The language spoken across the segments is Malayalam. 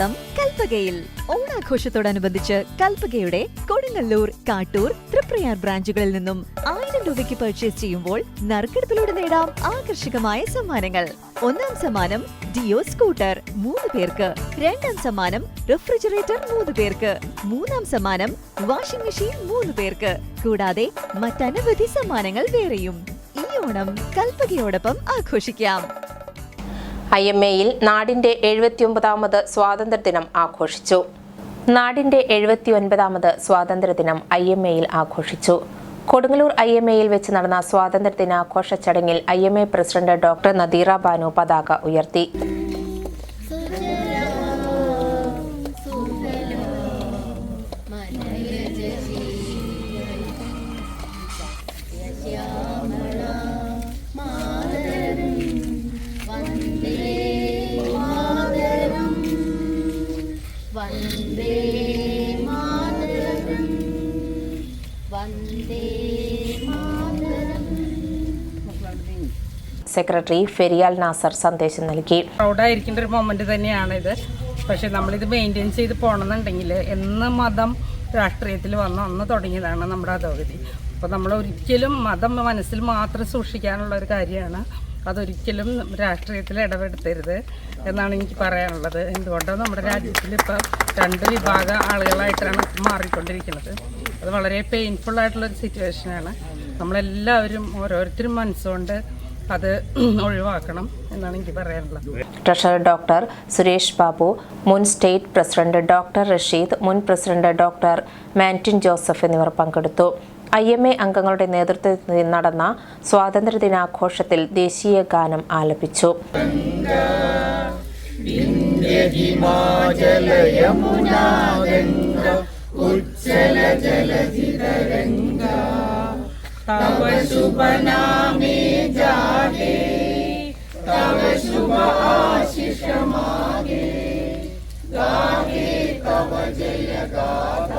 കൽപ്പകയിൽ. ഓണാഘോഷത്തോടനുബന്ധിച്ച് കൽപ്പകയുടെ കൊടുങ്ങല്ലൂർ കാട്ടൂർ തൃപ്രയാർ ബ്രാഞ്ചുകളിൽ നിന്നും ആയിരം രൂപയ്ക്ക് പർച്ചേസ് ചെയ്യുമ്പോൾ നറുക്കെടുപ്പിലൂടെ നേടാം ആകർഷകമായ സമ്മാനങ്ങൾ. ഒന്നാം സമ്മാനം ഡിയോ സ്കൂട്ടർ മൂന്ന് പേർക്ക് രണ്ടാം സമ്മാനം റെഫ്രിജറേറ്റർ മൂന്ന് പേർക്ക് മൂന്നാം സമ്മാനം വാഷിംഗ് മെഷീൻ മൂന്ന് പേർക്ക്. കൂടാതെ മറ്റനവധി സമ്മാനങ്ങൾ വേറെയും. ഈ ഓണം കൽപ്പകയോടൊപ്പം ആഘോഷിക്കാം. ഐ എം എയിൽ നാടിന്റെ എഴുപത്തിയൊമ്പതാമത് സ്വാതന്ത്ര്യദിനം ആഘോഷിച്ചു. നാടിന്റെ എഴുപത്തിയൊൻപതാമത് സ്വാതന്ത്ര്യദിനം ഐ എം എയിൽ ആഘോഷിച്ചു. കൊടുങ്ങല്ലൂർ ഐ എം എയിൽ വെച്ച് നടന്ന സ്വാതന്ത്ര്യദിനാഘോഷ ചടങ്ങിൽ I M A president doctor Nadira Banu പതാക ഉയർത്തി. സെക്രട്ടറി ഫെരിയാൽ നാസർ സന്ദേശം നൽകി. പ്രൗഡായിരിക്കേണ്ട ഒരു മൊമെന്റ് തന്നെയാണിത്. ഇത് പക്ഷെ നമ്മളിത് മെയിന്റെയിൻ ചെയ്ത് പോകണമെന്നുണ്ടെങ്കിൽ എന്ന് മതം രാഷ്ട്രീയത്തിൽ വന്ന അന്ന് തുടങ്ങിയതാണ് നമ്മുടെ അധോഗതി. അപ്പോൾ നമ്മൾ ഒരിക്കലും മതം മനസ്സിൽ മാത്രം സൂക്ഷിക്കാനുള്ള ഒരു കാര്യമാണ്. അതൊരിക്കലും രാഷ്ട്രീയത്തിൽ ഇടപെടുത്തരുത് എന്നാണ് എനിക്ക് പറയാനുള്ളത്. എന്തുകൊണ്ടാണ് നമ്മുടെ രാജ്യത്തിൽ ഇപ്പോൾ രണ്ട് വിഭാഗ ആളുകളായിട്ടാണ് മാറിക്കൊണ്ടിരിക്കുന്നത്. അത് വളരെ പെയിൻഫുൾ ആയിട്ടുള്ളൊരു സിറ്റുവേഷനാണ് നമ്മളെല്ലാവരും ഓരോരുത്തരും മനസ്സുകൊണ്ട് അത് ഒഴിവാക്കണം എന്നാണ് എനിക്ക് പറയാനുള്ളത്. ട്രഷറർ ഡോക്ടർ സുരേഷ് ബാബു മുൻ സ്റ്റേറ്റ് പ്രസിഡന്റ് ഡോക്ടർ റഷീദ് മുൻ പ്രസിഡന്റ് ഡോക്ടർ മാന്റിൻ ജോസഫ് എന്നിവർ പങ്കെടുത്തു. ഐ എം എ അംഗങ്ങളുടെ നേതൃത്വത്തിൽ നടന്ന സ്വാതന്ത്ര്യദിനാഘോഷത്തിൽ ദേശീയ ഗാനം ആലപിച്ചു. ആശിഷമാകെ ഗാഹേ തവ ജയ ഗാഥ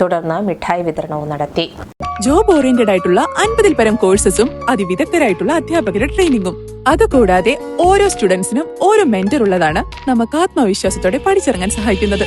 തുടർന്ന് മിഠായി വിതരണവും നടത്തി. ജോബ് ഓറിയന്റഡ് ആയിട്ടുള്ള അൻപതിൽ പരം കോഴ്സസും അതിവിദഗ്ധരായിട്ടുള്ള അധ്യാപകരുടെ ട്രെയിനിങ്ങും അതുകൂടാതെ ഓരോ സ്റ്റുഡൻസിനും ഓരോ മെന്റർ ഉള്ളതാണ് നമുക്ക് ആത്മവിശ്വാസത്തോടെ പഠിച്ചിറങ്ങാൻ സഹായിക്കുന്നത്.